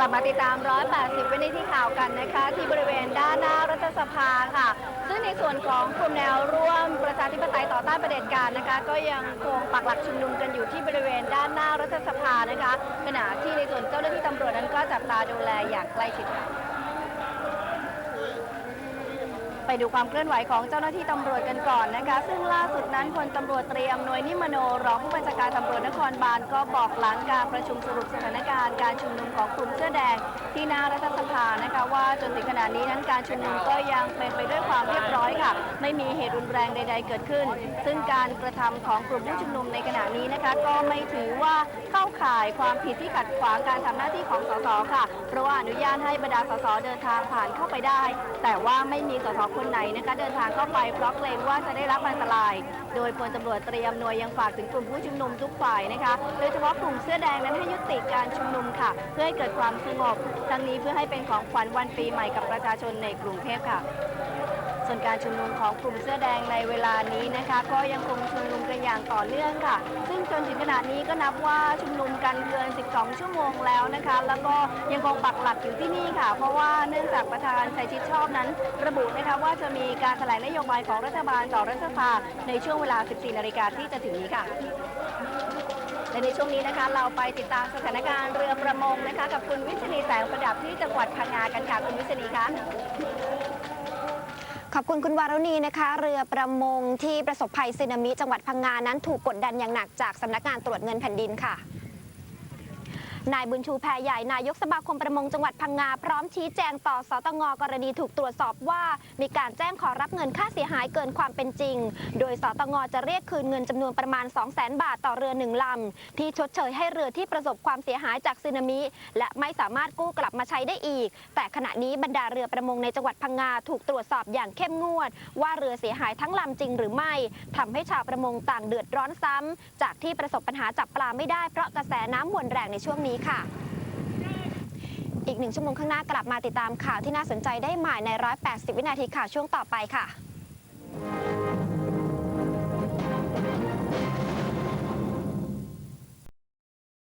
ลับมาติดตาม 180 วินาทีข่าวกันนะคะ ที่บริเวณด้านหน้ารัฐสภาค่ะ ซึ่งในส่วนของกลุ่มแนวร่วมประชาธิปไตยต่อต้านเผด็จการนะคะ ก็ยังคงปักหลักชุมนุมกันอยู่ที่บริเวณด้านหน้ารัฐสภานะคะ ขณะที่ในส่วนเจ้าหน้าที่ตำรวจนั้นก็จับตาดูแลอย่างใกล้ชิดค่ะ ไปดูความเคลื่อนไหวของเจ้าหน้าที่ตำรวจกันก่อนนะคะ ซึ่งล่าสุดนั้นพลตำรวจเตรียมนวยนิมโนรองผู้บัญชาการตำรวจนครบาลก็บอกหลังการประชุมสรุปสถานการณ์การชุมนุมของกลุ่มเสื้อแดงที่หน้ารัฐสภานะคะว่าจนถึงขณะนี้นั้นการชุมนุมก็ยังเป็นไปด้วยความเรียบร้อยค่ะ ไม่มีเหตุรุนแรงใด ๆ เกิดขึ้น ซึ่งการกระทำของกลุ่มผู้ชุมนุมในขณะนี้นะคะก็ไม่ถือว่าเข้าข่ายความผิดที่ขัดขวางการทำหน้าที่ของสสค่ะ เพราะว่าอนุญาตให้บรรดาสสเดินทางผ่านเข้าไปได้ แต่ว่าไม่มีสสคนไหนนะคะเดินทางเข้าไปเพราะเกรงว่าจะได้รับอันตราย โดยพลตำรวจเตรียมหน่วยยังฝากถึงกลุ่มผู้ชุมนุมทุกฝ่ายนะคะ โดยเฉพาะกลุ่มเสื้อแดงนั้นให้ยุติการชุมนุมค่ะ เพื่อให้เกิดความสงบ ทั้งนี้เพื่อให้เป็นของขวัญวันปีใหม่กับประชาชนในกรุงเทพค่ะ ส่วนการชุมนุมของกลุ่มเสื้อแดงในเวลานี้นะคะ ก็ยังคงชุมนุมกันอย่างต่อเนื่องค่ะ ซึ่งจนถึงขณะนี้ก็นับว่าชุมนุมกันเกิน 12 ชั่วโมงแล้วนะคะ แล้วก็ยังคงปักหลักอยู่ที่นี่ค่ะ เพราะว่าเนื่องจากประธานชัยชิดชอบนั้น ระบุนะคะว่าจะมีการแถลงนโยบายของรัฐบาลต่อรัฐสภาในช่วงเวลา 14 นาฬิกาที่จะถึงนี้ค่ะและในช่วงนี้นะคะเราไปติดตามสถานการณ์เรือประมงนะคะ กับคุณวิชนีแสงประดับที่จังหวัดพังงากันค่ะคุณวิชนีคะ ขอบคุณคุณวารุณีนะคะ เรือประมงที่ประสบภัยสึนามิจังหวัดพังงานั้นถูกกดดันอย่างหนักจากสำนักงานตรวจเงินแผ่นดินค่ะ นายบุญชูแพรใหญ่นายกสมาคมประมงจังหวัดพังงา พร้อมชี้แจงต่อสตงกรณีถูกตรวจสอบว่า มีการแจ้งขอรับเงินค่าเสียหายเกินความเป็นจริง โดยสตงจะเรียกคืนเงินจำนวนประมาณ 2 0 0 0 0 0 บาทต่อเรือหนึ่งลำ ที่ชดเชยให้เรือที่ประสบความเสียหายจากสึนามิ และไม่สามารถกู้กลับมาใช้ได้อีก แต่ขณะนี้บรรดาเรือประมงในจังหวัดพังงาถูกตรวจสอบอย่างเข้มงวด ว่าเรือเสียหายทั้งลำจริงหรือไม่ทำให้ชาวประมงต่างเดือดร้อนซ้ำจากที่ประสบปัญหาจับปลาไม่ได้เพราะกระแสน้ำวนแรงในช่วงนี้นี้ค่ะ อีกหนึ่งชั่วโมงข้างหน้ากลับมาติดตามข่าวที่น่าสนใจได้ใหม่ใน 180 วินาทีข่าวช่วงต่อไปค่ะ